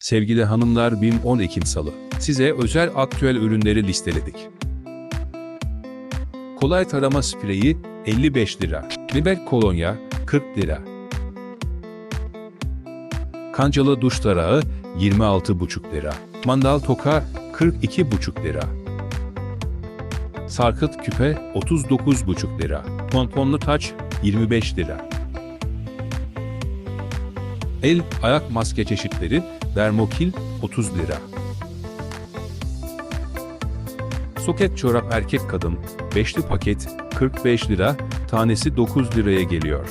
Sevgili hanımlar BİM 10 Ekim Salı. Size özel aktüel ürünleri listeledik. Kolay tarama spreyi 55 lira. Biber kolonya 40 lira. Kancalı duş tarağı 26,5 lira. Mandal toka 42,5 lira. Sarkıt küpe 39,5 lira. Pomponlu taç 25 lira. El ayak maske çeşitleri Dermokil 30 lira. Soket çorap erkek kadın 5'li paket 45 lira, tanesi 9 liraya geliyor.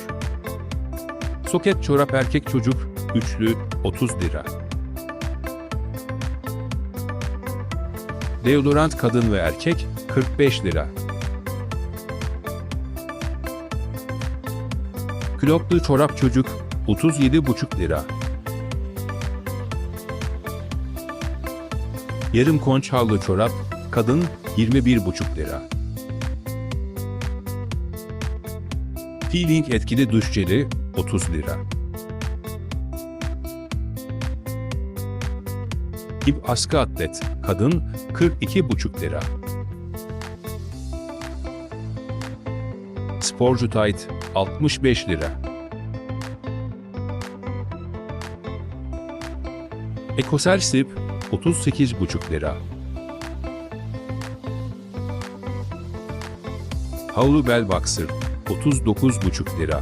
Soket çorap erkek çocuk üçlü 30 lira. Deodorant kadın ve erkek 45 lira. Kloplu çorap çocuk 37,5 lira. Yarım konçallı çorap kadın 21,5 lira. Peeling etkili duş jeli 30 lira. İp askı atlet kadın 42,5 lira. Sporcu tayt 65 lira. Ekosel sip 38,5 lira. Havlu bel boxer 39,5 lira.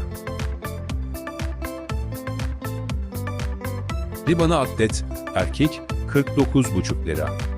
Ribana atlet erkek 49,5 lira.